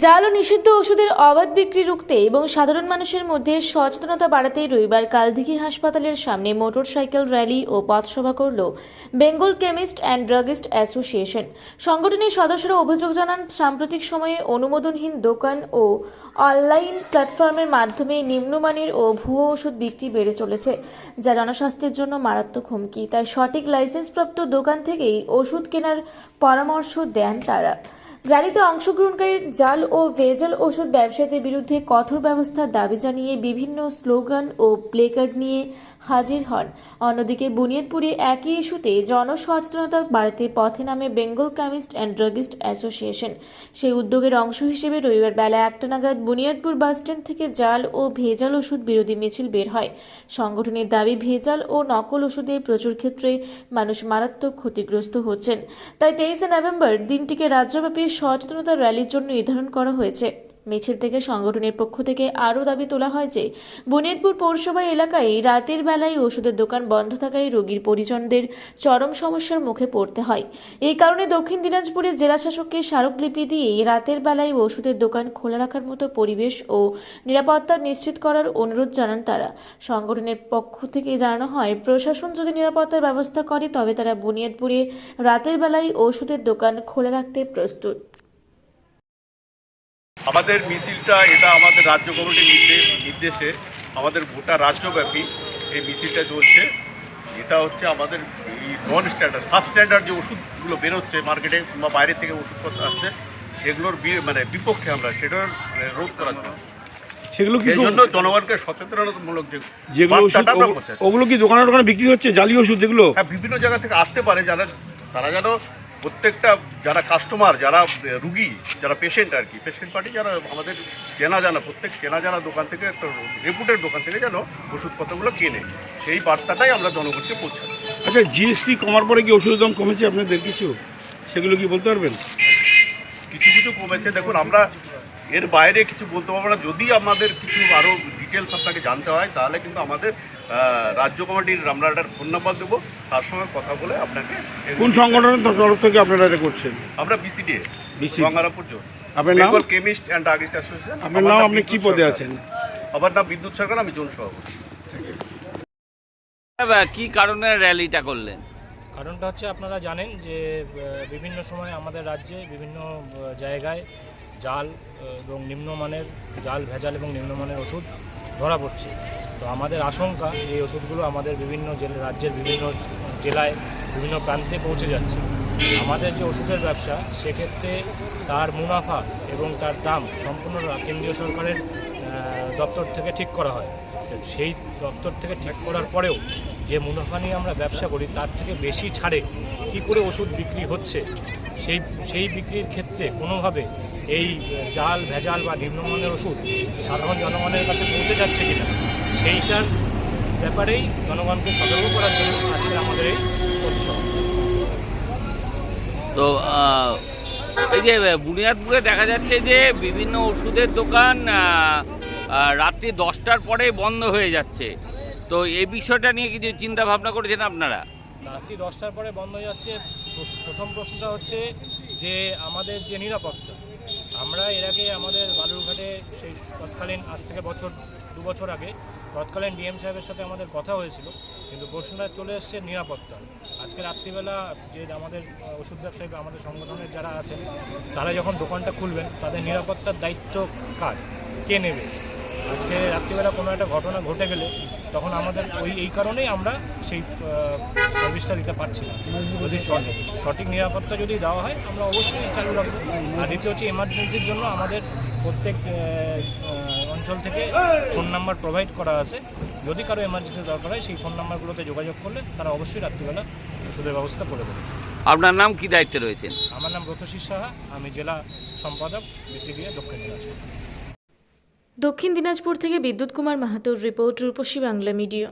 জাল ও নিষিদ্ধ ওষুধের অবাধ বিক্রি রুখতে এবং সাধারণ মানুষের মধ্যে সচেতনতা বাড়াতে রবিবার কালদিঘি হাসপাতালের সামনে মোটরসাইকেল র্যালি ও পথসভা করল Bengal chemist and druggist association. সংগঠনের সদস্যরা অভিযোগ জানান, সাম্প্রতিক সময়ে অনুমোদনহীন দোকান ও অনলাইন প্ল্যাটফর্মের মাধ্যমে নিম্নমানের ও ভুয়ো ওষুধ বিক্রি বেড়ে চলেছে, যা জনস্বাস্থ্যের জন্য মারাত্মক হুমকি। তাই সঠিক লাইসেন্সপ্রাপ্ত দোকান থেকেই ওষুধ কেনার পরামর্শ দেন তারা। র্যালিতে অংশগ্রহণকারী জাল ও ভেজাল ওষুধ ব্যবসায়ীদের বিরুদ্ধে কঠোর ব্যবস্থার দাবি জানিয়ে বিভিন্ন স্লোগান ও প্লেকার্ড নিয়ে হাজির হন। অন্যদিকে বুনিয়াদপুরে একই ইস্যুতে জনসচেতনতা বাড়াতে পথে নামে Bengal chemist and druggist association. সেই উদ্যোগের অংশ হিসেবে রবিবার বেলা একটা নাগাদ বুনিয়াদপুর বাসস্ট্যান্ড থেকে জাল ও ভেজাল ওষুধ বিরোধী মিছিল বের হয়। সংগঠনের দাবি, ভেজাল ও নকল ওষুধে প্রচুর ক্ষেত্রে মানুষ মারাত্মক ক্ষতিগ্রস্ত হচ্ছেন। তাই তেইশে নভেম্বর দিনটিকে রাজ্যব্যাপী সচেতনতা র্যালির জন্য নির্ধারণ করা হয়েছে। মিছিল থেকে সংগঠনের পক্ষ থেকে আরও দাবি তোলা হয় যে, বুনিয়াদপুর পৌরসভা এলাকায় রাতের বেলায় ওষুধের দোকান বন্ধ থাকায় রোগীর পরিজনদের চরম সমস্যার মুখে পড়তে হয়। এই কারণে দক্ষিণ দিনাজপুরে জেলা শাসককে স্মারকলিপি দিয়ে রাতের বেলায় ওষুধের দোকান খোলা রাখার মতো পরিবেশ ও নিরাপত্তা নিশ্চিত করার অনুরোধ জানান তারা। সংগঠনের পক্ষ থেকে জানানো হয়, প্রশাসন যদি নিরাপত্তার ব্যবস্থা করে, তবে তারা বুনিয়াদপুরে রাতের বেলায় ওষুধের দোকান খোলা রাখতে প্রস্তুত। আমাদের মিছিলটা এটা আমাদের রাজ্য কমিটির নির্দেশ নির্দেশে আমাদের গোটা রাজ্যব্যাপী এই মিছিলটা চলছে। এটা হচ্ছে আমাদের এই নন স্ট্যান্ডার্ড সাব স্ট্যান্ডার্ড যে ওষুধগুলো বেরোচ্ছে মার্কেটে কিংবা বাইরে থেকে ওষুধপত্র আসছে সেগুলোর মানে বিপক্ষে আমরা সেটার মানে রোধ করার জন্য। সেগুলো কি জন্য জনগণকে সচেতনতামূলক যেগুলো। ওগুলো কি দোকানে দোকানে বিক্রি হচ্ছে জালি ওষুধ যেগুলো হ্যাঁ বিভিন্ন জায়গা থেকে আসতে পারে যারা তারা যেন প্রত্যেকটা যারা কাস্টমার যারা রুগী যারা পেশেন্ট আর কি পেশেন্ট পার্টি যারা আমাদের চেনা জানা প্রত্যেক চেনা জানা দোকান থেকে একটা রেপুটেড দোকান থেকে যেন ওষুধপত্রগুলো কেনে। সেই বার্তাটাই আমরা জনগণকে পৌঁছাচ্ছি। আচ্ছা জিএসটি কমার পরে কি ওষুধের দাম কমেছে আপনাদের কিছু? সেগুলো কি বলতে পারবেন? কিছু কিছু কমেছে। দেখুন আমরা এর বাইরে কিছু বলতে পারব না। যদি আমাদের কিছু আরও ডিটেলস আপনাকে জানতে হয় তাহলে কিন্তু আমাদের রাজ্য কমিটির আমরা একটা ফোন নাম্বার দেবো তার সঙ্গে কথা বলে আপনাকে কোন সংগঠনের তরফ থেকে আপনারা এটা করছেন? আমরা বিসিডিএ গঙ্গারামপুর জোন আপনার নাম? কেমিস্ট অ্যান্ড আর্টিস্ট অ্যাসোসিয়েশন আপনার নাম আপনি কি পদে আছেন? আমার নাম বিদ্যুৎ সরকার আমি জোন সভাপতি। কি কারণে র্যালিটা করলেন? কারণটা হচ্ছে আপনারা জানেন যে বিভিন্ন সময় আমাদের রাজ্যে বিভিন্ন জায়গায় জাল এবং নিম্নমানের জাল, ভেজাল এবং নিম্নমানের ওষুধ ধরা পড়ছে। তো আমাদের আশঙ্কা, এই ওষুধগুলো আমাদের বিভিন্ন জেলা, রাজ্যের বিভিন্ন জেলায়, বিভিন্ন প্রান্তে পৌঁছে যাচ্ছে। আমাদের যে ওষুধের ব্যবসা, সেক্ষেত্রে তার মুনাফা এবং তার দাম সম্পূর্ণ কেন্দ্রীয় সরকারের দপ্তর থেকে ঠিক করা হয়। সেই দপ্তর থেকে ঠিক করার পরেও যে মুনাফা নিয়ে আমরা ব্যবসা করি, তার থেকে বেশি ছাড়ে কি করে ওষুধ বিক্রি হচ্ছে, সেই সেই বিক্রির ক্ষেত্রে কোনোভাবে এই জাল, ভেজাল বা নিম্নমানের ওষুধ সাধারণ জনগণের কাছে পৌঁছে যাচ্ছে কিনা, সেইটার ব্যাপারেই জনগণকে সতর্ক করার জন্য আজকে আমাদের এই উৎসব তো এই যে, বুনিয়াদপুরে দেখা যাচ্ছে যে বিভিন্ন ওষুধের দোকান রাত্রি দশটার পরে বন্ধ হয়ে যাচ্ছে। তো এই বিষয়টা নিয়ে কিছু চিন্তা ভাবনা করেছেন আপনারা? রাত্রি দশটার পরে বন্ধ হয়ে যাচ্ছে। প্রথম প্রশ্নটা হচ্ছে যে, আমাদের যে নিরাপত্তা, আমরা এর আগে আমাদের বালুরঘাটে সেই তৎকালীন, আজ থেকে বছর, দু বছর আগে তৎকালীন ডিএম সাহেবের সাথে আমাদের কথা হয়েছিল। কিন্তু প্রশ্নটা চলে এসছে নিরাপত্তা। আজকে রাত্রিবেলা যে আমাদের ওষুধ ব্যবসায়ী বা আমাদের সংগঠনের যারা আছেন, তারা যখন দোকানটা খুলবেন, তাদের নিরাপত্তার দায়িত্ব কার? কে নেবে? আজকে রাত্রিবেলা কোনো একটা ঘটনা ঘটে গেলে তখন আমাদের ওই, এই কারণেই আমরা সেই সার্ভিসটা দিতে পারছি না যদি সঠিক নিরাপত্তা যদি দেওয়া হয়, আমরা অবশ্যই চালু রাখব। আর দ্বিতীয় হচ্ছে এমার্জেন্সির জন্য আমাদের প্রত্যেক অঞ্চল থেকে ফোন নাম্বার প্রোভাইড করা আছে। যদি কারও এমার্জেন্সি দরকার হয় সেই ফোন নাম্বারগুলোতে যোগাযোগ করলে তারা অবশ্যই রাত্রিবেলা ওষুধের ব্যবস্থা করে দেবে। আপনার নাম কি দায়িত্বে রয়েছেন? আমার নাম ব্রতশীষ সাহা আমি জেলা সম্পাদক বিসিবিএ দক্ষিণ দিনাজপুর। দক্ষিণ দিনাজপুর থেকে বিদ্যুৎ কুমার মাহাতোর রিপোর্ট রূপসী বাংলা মিডিয়া।